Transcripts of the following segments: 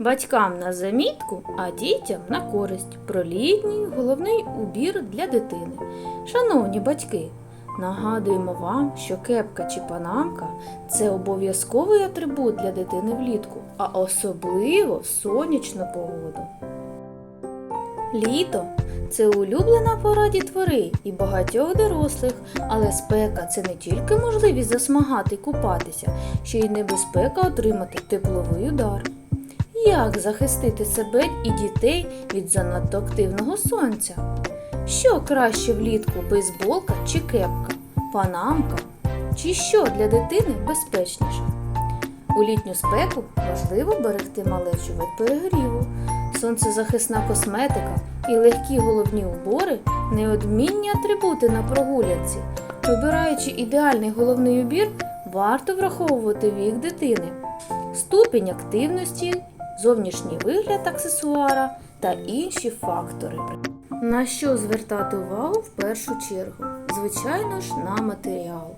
Батькам на замітку, а дітям на користь про літній головний убір для дитини. Шановні батьки, нагадуємо вам, що кепка чи панамка це обов'язковий атрибут для дитини влітку, а особливо в сонячну погоду. Літо це улюблена пора дітвори і багатьох дорослих, але спека це не тільки можливість засмагати й купатися, ще й небезпека отримати тепловий удар. Як захистити себе і дітей від занадто активного сонця? Що краще влітку бейсболка чи кепка, панамка? Чи що для дитини безпечніше? У літню спеку важливо берегти малечу від перегріву. Сонцезахисна косметика і легкі головні убори неодмінні атрибути на прогулянці. Вибираючи ідеальний головний убір, варто враховувати вік дитини, ступінь активності, зовнішній вигляд аксесуара та інші фактори. На що звертати увагу в першу чергу? Звичайно ж, на матеріал.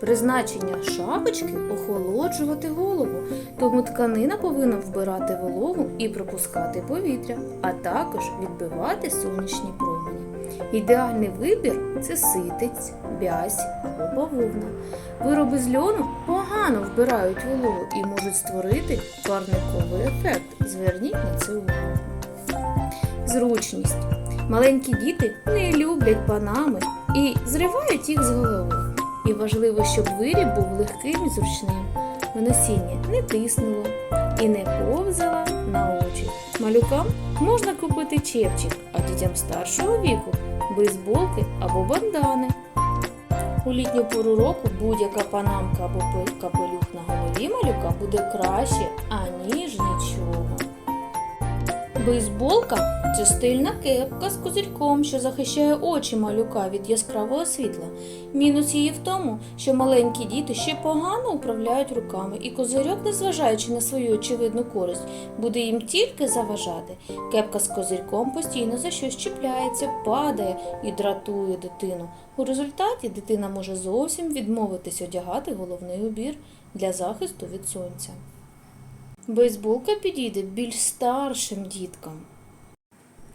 Призначення шапочки охолоджувати голову, тому тканина повинна вбирати вологу і пропускати повітря, а також відбивати сонячні промені. Ідеальний вибір це ситець, бязь або бавовна. Вироби з льону погано вбирають вологу і можуть створити парниковий ефект. Зверніть на це увагу. Зручність. Маленькі діти не люблять панами і зривають їх з голови. І важливо, щоб виріб був легким і зручним. В носінні не тиснуло і не повзало на очі. Малюкам можна купити чепчик, а дітям старшого віку бейсболки або бандани. У літню пору року будь-яка панамка або капелюх на голові малюка буде краще, нічого. Бейсболка це стильна кепка з козирьком, що захищає очі малюка від яскравого світла. Мінус її в тому, що маленькі діти ще погано управляють руками, і козирьок, незважаючи на свою очевидну користь, буде їм тільки заважати. Кепка з козирьком постійно за щось чіпляється, падає і дратує дитину. У результаті дитина може зовсім відмовитись одягати головний убір для захисту від сонця. Бейсболка підійде більш старшим діткам.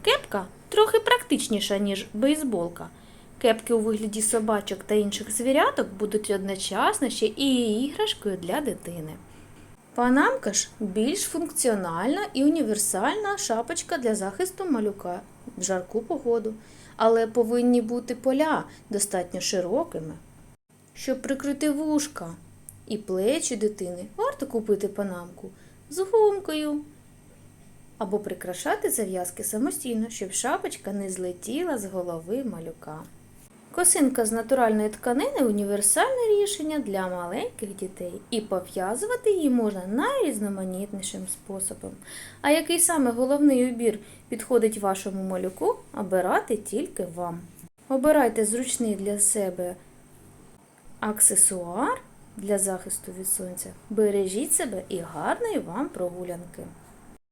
Кепка трохи практичніша, ніж бейсболка. Кепки у вигляді собачок та інших звіряток будуть одночасно ще і іграшкою для дитини. Панамка ж більш функціональна і універсальна шапочка для захисту малюка в жарку погоду, але повинні бути поля достатньо широкими. Щоб прикрити вушка і плечі дитини, варто купити панамку з гумкою або прикрашати зав'язки самостійно, щоб шапочка не злетіла з голови малюка. Косинка з натуральної тканини універсальне рішення для маленьких дітей, і пов'язувати її можна найрізноманітнішим способом. А який саме головний убір підходить вашому малюку, обирати тільки вам. Обирайте зручний для себе аксесуар для захисту від сонця. Бережіть себе і гарної вам прогулянки!